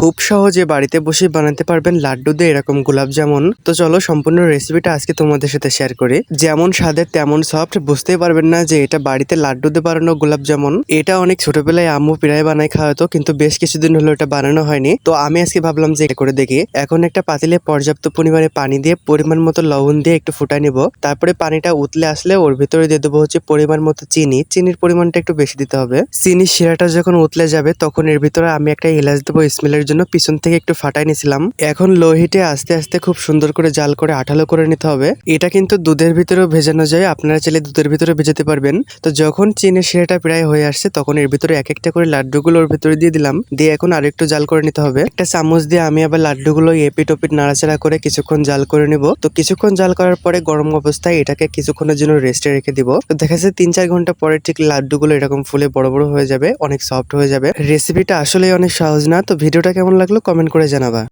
খুব সহজে বাড়িতে বসে বানাতে পারবেন লাড্ডু দিয়ে এরকম গোলাপ জামুন। তো চলো সম্পূর্ণ রেসিপিটা আজকে তোমাদের সাথে শেয়ার করি। যেমন স্বাদের তেমন সফট বুঝতেই পারবেন না যে এটা বাড়িতে লাড্ডু দিয়ে বানানো গোলাপ জামুন। এটা অনেক ছোটবেলায় আম্মু প্রায় বানায় খাওয়াতো, কিন্তু বেশ কিছুদিন হলো এটা বানানো হয়নি। তো আমি আজকে ভাবলাম যে এটা করে দেখি। এখন একটা পাতিলে পর্যাপ্ত পরিমাণে পানি দিয়ে পরিমাণ মতো লবণ দিয়ে একটু ফুটাই নিব। তারপরে পানিটা উতলে আসলে ওর ভিতরে দিয়ে দেবো হচ্ছে পরিমাণ মতো চিনি। চিনির পরিমাণটা একটু বেশি দিতে হবে। চিনির শিরাটা যখন উতলে যাবে, তখন এর ভিতরে আমি একটা এলাচ দেবো স্মেলের জন্য পিছন থেকে একটু ফাটাই নিছিলাম। এখন লো হিটে আস্তে আস্তে খুব সুন্দর করে জাল করে আঠালো করে নিতে হবে। এটা কিন্তু দুধের ভিতরেও ভেজানো যায়, আপনারা চাইলে দুধের ভিতরে ভেজাতে পারবেন। তো যখন চিনির শিরাটা প্রায় হয়ে আসছে, তখন এর ভিতরে এক একটা করে লাড্ডুগুলো ওর ভিতরে দিয়ে দিলাম। দিয়ে এখন আর একটু জাল করে নিতে হবে। একটা চামচ দিয়ে আমি আবার লাড্ডুগুলো এপিট ওপিট নাড়াচাড়া করে কিছুক্ষণ জাল করে নিব। তো কিছুক্ষণ জাল করার পরে গরম অবস্থায় এটাকে কিছুক্ষণের জন্য রেস্টে রেখে দিব। তো দেখা যাচ্ছে তিন চার ঘণ্টা পরে ঠিক লাড্ডুগুলো এরকম ফুলে বড় বড় হয়ে যাবে, অনেক সফট হয়ে যাবে। রেসিপিটা আসলে অনেক সহজ না? তো ভিডিওটা কেমন লাগল কমেন্ট করে জানাবা।